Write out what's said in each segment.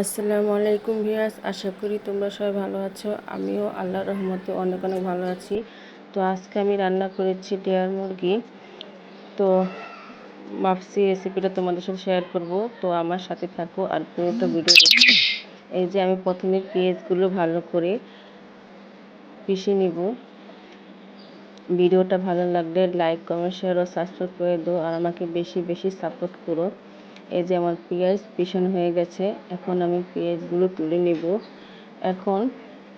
আসসালামু আলাইকুম ভিয়াস আশা করি তোমরা সবাই ভালো আছো। আমিও আল্লাহ রহমতে অনেক অনেক ভালো আছি। তো আজকে আমি রান্না করেছি ডেয়ার মুরগি। তো ভাবছি রেসিপিটা তোমাদের সাথে শেয়ার করব। তো আমার সাথে থাকো আর পুরোটা ভিডিও এই যে আমি প্রথমে পেঁয়াজগুলো ভালো করে পিষে নিব। ভিডিওটা ভালো লাগলে লাইক, কমেন্ট, শেয়ার ও সাবস্ক্রাইব করে দাও। আর আমাকে বেশি বেশি সাপোর্ট করো। এই যে আমার পেঁয়াজ পিছন হয়ে গেছে, এখন আমি পেঁয়াজগুলো তুলে নেব। এখন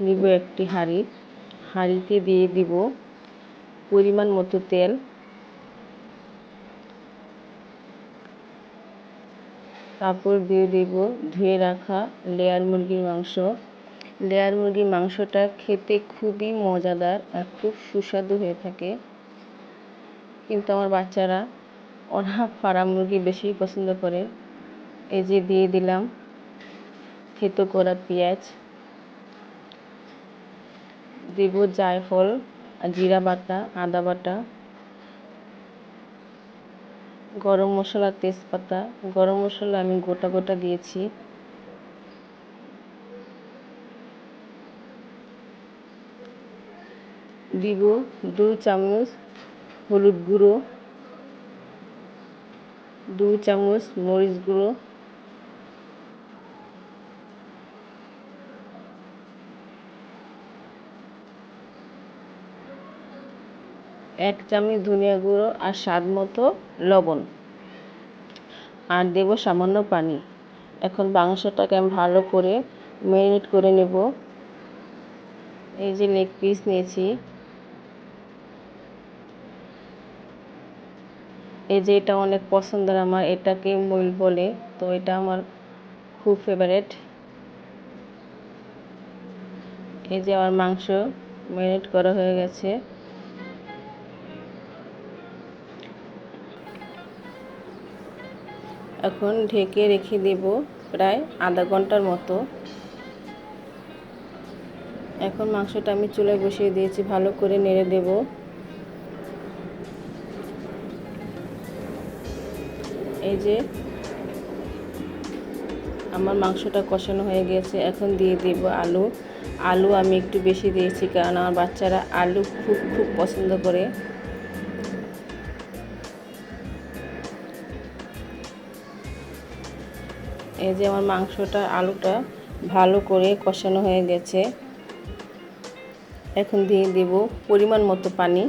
নিব একটি হাঁড়ি, হাঁড়িতে দিয়ে দিব পরিমাণ মতো তেল। তারপর দিয়ে দিব ধুয়ে রাখা লেয়ার মুরগির মাংস। লেয়ার মুরগির মাংসটা খেতে খুবই মজাদার আর খুব সুস্বাদু হয়ে থাকে। কিন্তু আমার বাচ্চারা ওরা ফার্ম মুরগি বেশি পছন্দ করে। এই যে দিয়ে দিলাম থেতো করা পেঁয়াজ, দেব জায়ফল, জিরা বাটা, আদা বাটা, গরম মশলা তেজপাতা। গরম মশলা আমি গোটা গোটা দিয়েছি। দিব দু চামচ হলুদ গুঁড়ো। দু চামচ মরিচ গুঁড়ো। এক চামচ ধনিয়া গুঁড়ো আর স্বাদ মতো লবণ। আর দেব সামান্য পানি। এখন মাংসটাকে আমি ভালো করে ম্যারিনেট করে নেব। এই যে লেগ পিস নিয়েছি। এই যে এটা অনেক পছন্দের আমার, এটাকে মইল বলে, তো এটা আমার খুব ফেভারেট এই যে আমার মাংস ম্যারিনেট করা হয়ে গেছে। এখন ঢেকে রেখে দেব প্রায় আধা ঘণ্টার মতো। এখন মাংসটা আমি চুলায় বসিয়ে দিয়েছি, ভালো করে নেড়ে দেব। এই যে আমার মাংসটা কষানো হয়ে গেছে, এখন দিয়ে দেব আলু। আলু আমি একটু বেশি দিয়েছি কারণ আমার বাচ্চারা আলু খুব খুব পছন্দ করে। এই যে আমার মাংসটা, আলুটা ভালো করে কষানো হয়ে গেছে। এখন দিয়ে দেব পরিমাণ মতো পানি।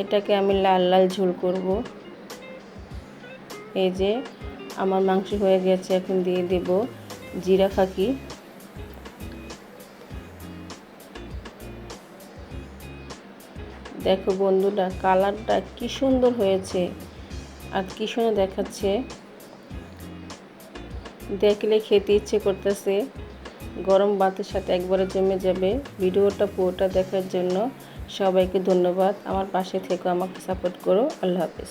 এটাকে আমি লাল লাল ঝোল করব। এই যে আমার মাংস হয়ে গেছে, এখন দিয়ে দেব জিরা ফাঁকি। দেখো বন্ধুরা, কালারটা কি সুন্দর হয়েছে আর কি সুন্দর দেখাচ্ছে। দেখলে খেতে ইচ্ছে করতেছে। গরম ভাতের সাথে একবারে জমে যাবে। ভিডিওটা পুরোটা দেখার জন্য সবাইকে ধন্যবাদ। আমার পাশে থেকে, আমাকে সাপোর্ট করো। আল্লাহ হাফেজ।